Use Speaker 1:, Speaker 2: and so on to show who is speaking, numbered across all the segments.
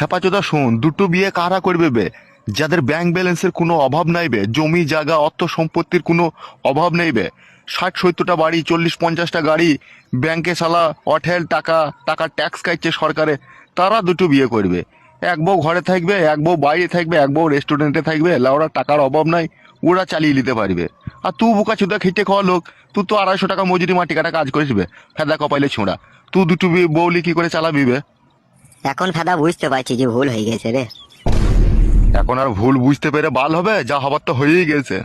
Speaker 1: খেপাচোদা শোন, দুটো বিয়ে কারা করবে বে? যাদের ব্যাংক ব্যালেন্সের কোনো অভাব নাই বে, জমি, জায়গা, অর্থ সম্পত্তির কোনো অভাব নেই বে। ষাট সত্তরটা বাড়ি, চল্লিশ পঞ্চাশটা গাড়ি ব্যাংকে সালা অঠেল টাকা টাকা ট্যাক্স কাটছে সরকারে, তারা দুটো বিয়ে করবে। এক বউ ঘরে থাকবে, এক বউ বাইরে থাকবে, এক বউ রেস্টুরেন্টে থাকবে, লাউরা টাকার অভাব নাই, ওরা চালিয়ে নিতে পারবে। আর তুই বুকা চুদা খেটে খাওয়া লোক, তুই তো আড়াইশো টাকা মজুরি মাটি কাটা কাজ করিসবে ফেদা কপাইলে ছোঁড়া। তুই দুটো বউলি কি করে চালাবি বে?
Speaker 2: এখন ফেদা বুঝতে পারছি যে ভুল হয়ে গেছে রে।
Speaker 1: এখন আর ভুল বুঝতে পেরে বাল হবে? যা হবার তো হয়েই গেছে।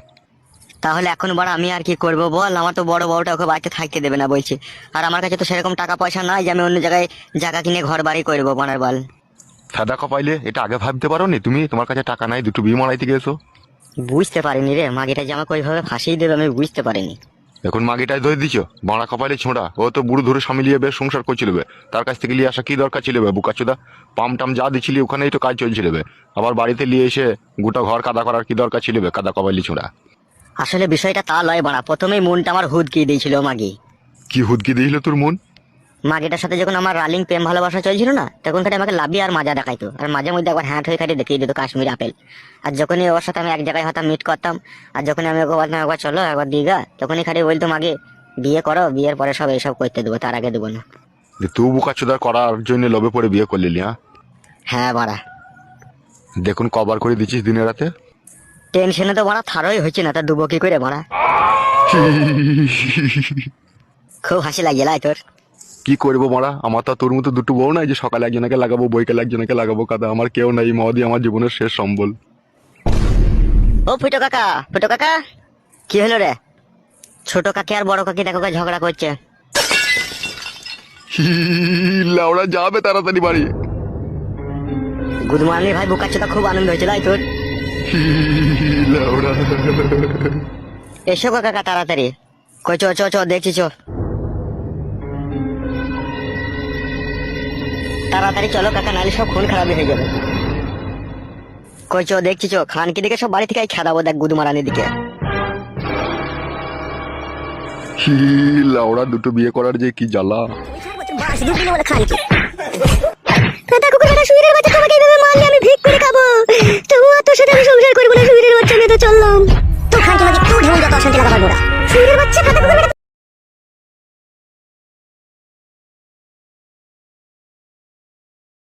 Speaker 2: তাহলে এখন বড় আমি আর কি করব বল? আমার তো বড় বউটা ওকে বাড়িতে থাকতে দেবে না বলছি। আর আমার কাছে তো সেরকম টাকা পয়সা নাই যে আমি অন্য জায়গায় জায়গা কিনে ঘর বাড়ি করব বানার বল।
Speaker 1: ফেদা কপাইলে এটা আগে ভাবতে পারো নি তুমি তোমার কাছে টাকা নাই দুটো বিয়ে মারাইতে গেছো।
Speaker 2: বুঝতে পারিনি রে। মাগিটা যে আমাকে ওইভাবে ফাঁসিয়ে দেবে আমি বুঝতে পারিনি।
Speaker 1: এখন মাগিটাই ধরে দিছো? বাঁড়া কপালে ছোঁড়া। ও তো বুড়ো ধরে স্বামী লিয়ে বেশ সংসার করছিল বে। তার কাছ থেকে নিয়ে আসা কি দরকার ছিল বে বুকাচুদা? পাম টাম যা দিছিলি ওখানেই তো কাজ চলছিল বে। আবার বাড়িতে নিয়ে এসে গোটা ঘর কাদা করার কি দরকার ছিল বে কাদা কপাইলি ছোঁড়া?
Speaker 2: আসলে বিষয়টা তা লয় বাড়া। প্রথমেই মনটা আমার হুদকি দিয়েছিল মাগি।
Speaker 1: কি হুদকি দিয়েছিল তোর মন?
Speaker 2: মাগিটার সাথে যখন আমার রালিং প্রেম ভালোবাসা চলছিল না তখন খালি আমাকে লাভি আর মাজা দেখাইতো। আর মাঝে মধ্যে একবার হ্যাঁ হয়ে খালি দেখিয়ে দিত কাশ্মীর আপেল। আর যখনই ওর সাথে আমি এক জায়গায় হয়তো মিট করতাম আর যখনই আমি ওকে বলতাম একবার চলো একবার দীঘা তখনই খালি বলতো মাগে বিয়ে করো বিয়ের পরে সব এইসব করতে দেবো তার আগে দেবো না।
Speaker 1: তুই বুকাচুদার করার জন্য লোভে পড়ে বিয়ে করলি হ্যাঁ?
Speaker 2: হ্যাঁ বাড়া।
Speaker 1: দেখুন কবার করে দিচ্ছিস দিনে রাতে?
Speaker 2: টেনশনে তো বাড়া থারই হচ্ছে না তা দুবো কি করে বাড়া? খুব হাসি লাগিয়ে লাই তোর।
Speaker 1: কি করব মারা? আমার তো তোর মতো দুটো বউ নাই যে সকালে একজনকে লাগাবো বইকালে একজনকে লাগাবো কাদা। আমার কেউ নাই মদি আমার জীবনের শেষ সম্বল।
Speaker 2: ও ফুটো কাকা ফুটো কাকা কি হলো রে? ছোট কাকি আর বড় কাকি দেখো ঝগড়া করছে।
Speaker 1: লাউড়া যাবে তাড়াতাড়ি বাড়ি।
Speaker 2: গুড মর্নিং ভাই বুকাচ্ছোটা খুব আনন্দ হয়েছে তাই তোর?
Speaker 1: লাউড়া
Speaker 2: এসো কাকা তাড়াতাড়ি। কই চো চো চো দেখছি চো। তাড়াতাড়ি চলো কাকা নাহলে সব খুন খারাপই হয়ে যাবে। কই চো দেখছি চো খানকে দেখে দিকে সব বাড়ি থেকে খেদাবো দেখ গুদুমারানির দিকে।
Speaker 1: লাউড়া দুটো বিয়ে করার যে কি জ্বালা।